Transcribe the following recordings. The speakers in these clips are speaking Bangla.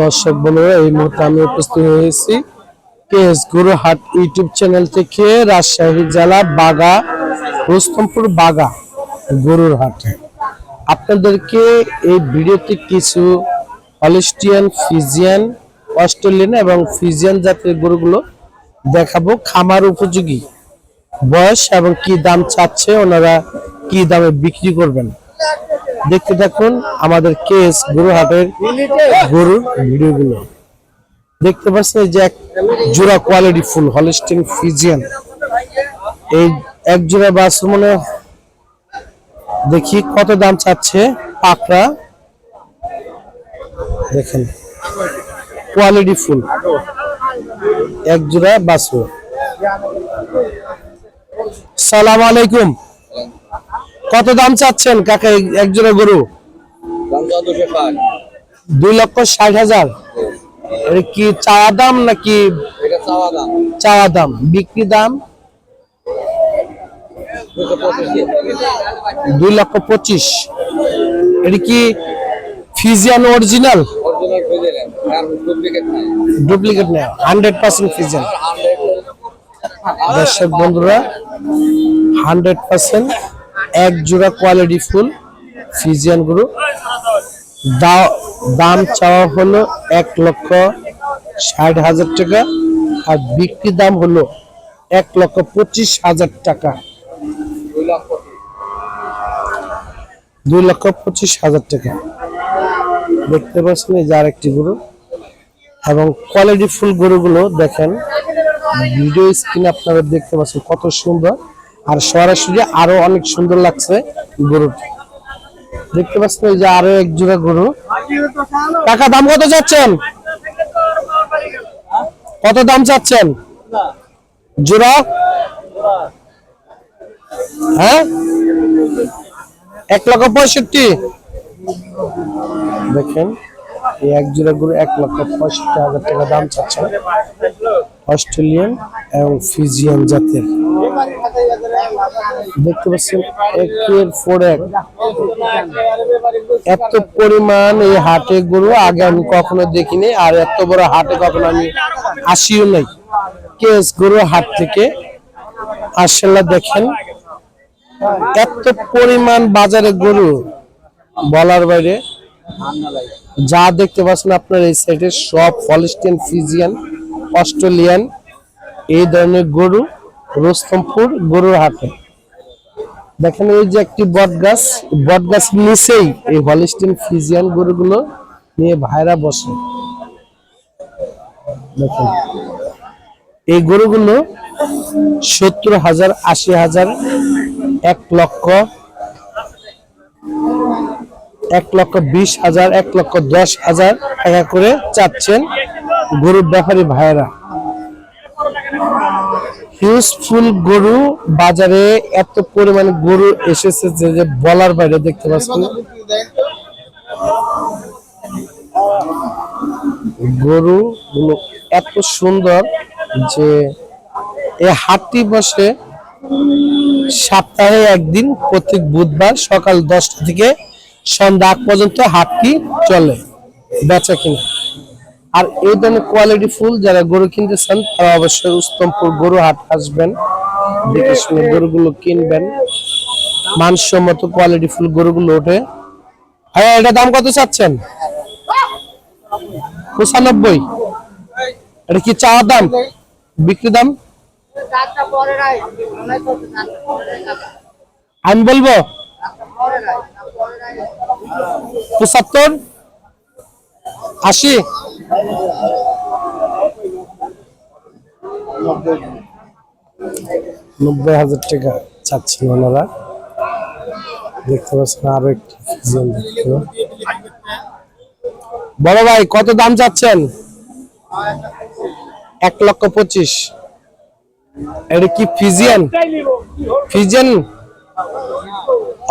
দর্শক বন্ধুরা, এই মুহূর্তে আমি উপস্থিত হয়েছি কেএস গুরুহাট ইউটিউব চ্যানেল থেকে রাজশাহী জেলা বাগা, রুস্তমপুর বাগা গরুর হাটে আপনাদেরকে এই ভিডিওতে কিছু হলিস্টিয়ান, ফিজিয়ান, অস্ট্রেলিয়ান এবং ফিজিয়ান জাতের গরুগুলো দেখাবো। খামার উপযোগী, বয়স এবং কি দাম চাচ্ছে, ওনারা কি দামে বিক্রি করবেন? দেখতে থাকুন আমাদের কেস গরু হাটের গরুর ভিডিওগুলো। দেখতে পাচ্ছেন যে এক জোড়া কোয়ালিটি ফুল হলিস্টিন ফিজিয়ান এই এক জোড়া বাস মনে দেখি কত দাম চাচ্ছে পাকড়া। দেখেন কোয়ালিটি ফুল। এক জোড়া বাসু সালাম আলাইকুম। কত দাম চাচ্ছেন কাকা এই এক জোড়া গরু দুই লক্ষ ষাট হাজার। কি চাওয়া দাম নাকি চাওয়া দাম। বিক্রি দাম? দুই লক্ষ পঁচিশ। এটা কি ফিজিয়ান অরিজিনাল? ডুপ্লিকেট নেই। Hundred percent Friesian. দর্শক বন্ধুরা হান্ড্রেড পার্সেন্ট এক জোড়া কোয়ালিটি ফুল ফিজিয়ান গুরু। দাম চাওয়া হলো এক লক্ষ ষাট হাজার টাকা আর বিক্রি দাম হলো এক লক্ষ পঁচিশ হাজার টাকা। দুই লক্ষ পঁচিশ হাজার টাকা। দেখতে পাচ্ছেন এই যে আরেকটি গরু। এবং কোয়ালিটি ফুল গরুগুলো দেখেন, ভিডিও স্ক্রিনে আপনারা দেখতে পাচ্ছেন কত সুন্দর। আর সরাসরি আরও অনেক সুন্দর লাগছে গরুটি দেখতে পাচ্ছেন এই যে আরও এক জোড়া গরু। টাকা দাম কত যাচ্ছেন কত দাম চাচ্ছেন? জোড়া? হ্যাঁ? এক লক্ষ পঁয়ষট্টি। দেখেন, এই এক জোড়া গরু এক লক্ষ পঁয়ষট্টি হাজার টাকা দাম চাচ্ছে। অস্ট্রেলিয়ান এবং ফিজিয়ান জাতের। দেখতে পাচ্ছেন, একের পর এক। এত পরিমাণ এই হাটে গরু আগে আমি কখনো দেখিনি, আর এত বড় হাটে কখনো আমি আসিও নাই। কেস গরু হাট থেকে আসলে দেখেন, এত পরিমাণ বাজারে গরু, বলার বাইরে, যা দেখতে পাচ্ছেন আপনার এই সাইডে সব ফলিস্টিয়ান ফিজিয়ান অস্ট্রেলিয়ান, এই ধরনের গরু রোস্তমপুর গরুর হাটে। দেখেন এই যে একটি বট গাছ বট গাছ নিচেই এই হলিস্টিন ফিজিয়ান গরুগুলো নিয়ে ভাইরা বসে। দেখেন, এই গরুগুলো সত্তর হাজার, আশি হাজার, এক লক্ষ এক লক্ষ বিশ হাজার, এক লক্ষ দশ হাজার টাকা করে চাচ্ছেন। গরুর ব্যাপারী ভাইয়েরা। হিউজফুল গরু বাজারে এত পরিমাণে গরু এসেছে যে যে বলার বাইরে দেখতে পাচ্ছেন গরু গুলো এত সুন্দর যে এই হাটটি বসে সপ্তাহে একদিন প্রতি বুধবার সকাল দশটা থেকে সন্ধ্যা আগ পর্যন্ত হাটটি চলে, বেচা কিনা। আর এই ধরনের কোয়ালিটি ফুল যারা গরু কিনতে চান তারা অবশ্যই উত্তমপুর গরু হাট আসবেন। দেখে শুনে গরুগুলো কিনবেন। মানসম্মত কোয়ালিটি ফুল গরুগুলো ওঠে। হ্যাঁ এটা দাম কত চাচ্ছেন? পঁচানব্বই। এটা কি চাওয়ার দাম? বিক্রি দাম? আমি বলব, পঁচাত্তর, আশি। নব্বই হাজার টাকা চাচ্ছেন ওনারা। দেখতে পাচ্ছেন আরও একটি বড় ভাই, কত দাম চাচ্ছেন? এক লক্ষ পঁচিশ। এটা কি ফিজিয়ান? ফিজিয়ান?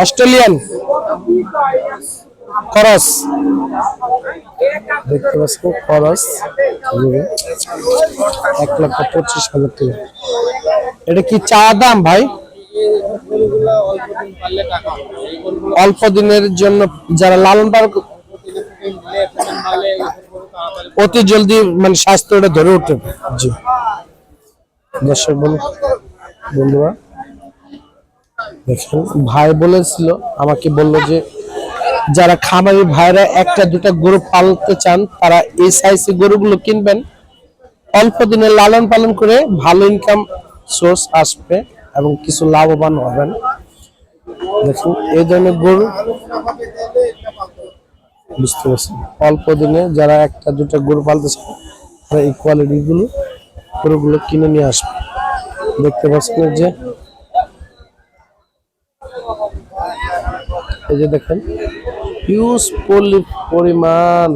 অস্ট্রেলিয়ান? খরচ। দেখতে পাচ্ছেন খরচ। এক লক্ষ পঁচিশ হাজার টাকা। এটা কি চা দাম ভাই? অল্প দিনের জন্য যারা লালন পালন অতি জলদি মানে স্বাস্থ্যটা ধরে উঠে জি। দর্শক বন্ধু বন্ধুরা দেখেন ভাই বলেছিল আমাকে বলল যে যারা খামারি ভাইরা একটা, দুটা গরু পালতে চান, তারা এই সাইজের গরুগুলো কিনবেন। অল্প দিনে লালন পালন করে ভালো ইনকাম সোর্স আসবে এবং কিছু লাভবান হবেন। দেখুন, এই ধরনের গরু বুঝতে পারছেন? অল্প দিনে যারা একটা, দুটা গরু পালতে চান, তারা এই কোয়ালিটি গুলো, গরুগুলো কিনে নিয়ে আসবে। দেখতে পাচ্ছেন যে, এই যে দেখেন হিউজ পরিমাণ।